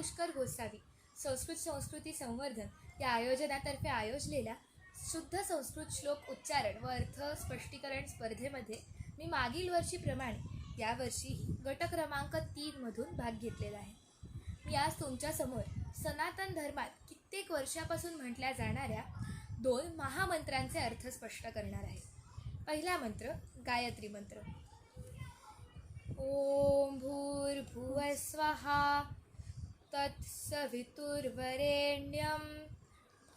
पुष्कर गोसावी संस्कृत संस्कृती संवर्धन या आयोजनातर्फे आयोजलेल्या शुद्ध संस्कृत श्लोक उच्चारण व अर्थ स्पष्टीकरण स्पर्धेमध्ये मी मागील वर्षीप्रमाणे यावर्षीही गट क्रमांक तीनमधून भाग घेतलेला आहे. मी आज तुमच्यासमोर सनातन धर्मात कित्येक वर्षापासून म्हटल्या जाणाऱ्या दोन महामंत्रांचे अर्थ स्पष्ट करणार आहे. पहिला मंत्र गायत्री मंत्र. ओम भूर्भुवस्वहा तत्सवितुर्वरेण्यं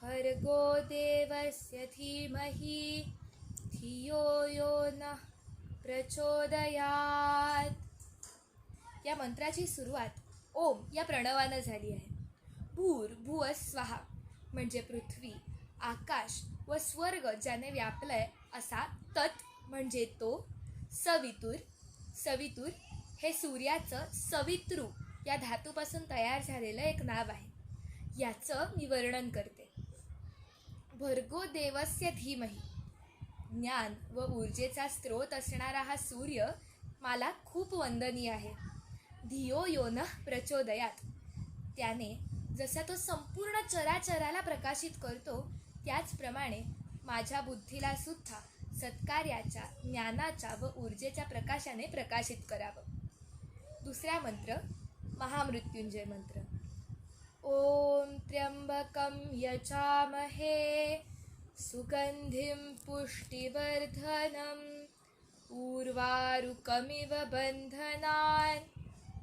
भर्गो देवस्य धीमहि धियो यो नः प्रचोदयात्. या मंत्राची सुरुवात ओम या प्रणवानं झाली आहे. भूर भुव स्वाहा म्हणजे पृथ्वी आकाश व स्वर्ग ज्याने व्यापलंय असा तत् म्हणजे तो सवितुर सवितुर हे सूर्याचं सवितृ या धातूपासून तयार झालेलं एक नाव आहे. याचं मी वर्णन करते. भर्गो देवस्य धीमही. ज्ञान व ऊर्जेचा स्रोत असणारा हा सूर्य मला खूप वंदनीय आहे. धियो योनः प्रचोदयात. त्याने जसा तो संपूर्ण चराचराला प्रकाशित करतो त्याचप्रमाणे माझ्या बुद्धीला सुद्धा सत्कार्याच्या ज्ञानाच्या व ऊर्जेच्या प्रकाशाने प्रकाशित करावं. दुसरा मंत्र महामृत्युंजय मंत्र. ओम त्र्यंबकं यचामहे सुगंधिं पुष्टिवर्धनम उर्वारुकमिव बंधनान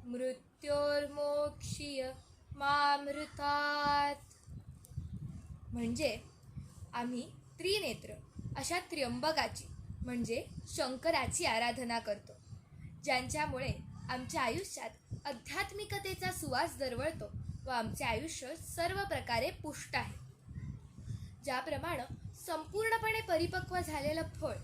मृत्योर्मोक्षीय मामृतात्. म्हणजे आम्ही त्रिनेत्र अशा त्र्यंबकाची म्हणजे शंकराची आराधना करतो ज्यांच्यामुळे आमच्या आयुष्यात आध्यात्मिकतेचा सुवास दरवळतो व आमचे आयुष्य सर्व प्रकारे पुष्ट आहे. ज्याप्रमाणे संपूर्णपणे परिपक्व झालेलं फळ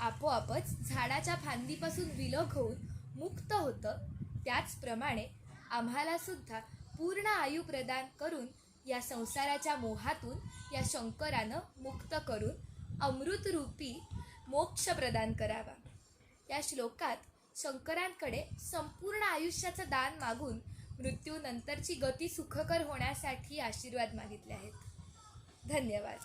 आपोआपच झाडाच्या फांदीपासून विलग होऊन मुक्त होतं. त्याचप्रमाणे आम्हाला सुद्धा पूर्ण आयु प्रदान करून या संसाराच्या मोहातून या शंकरानं मुक्त करून अमृतरूपी मोक्ष प्रदान करावा. या श्लोकात शंकरांकडे संपूर्ण आयुष्याचं दान मागून मृत्यूनंतरची गती सुखकर होण्यासाठी आशीर्वाद मागितले आहेत. धन्यवाद.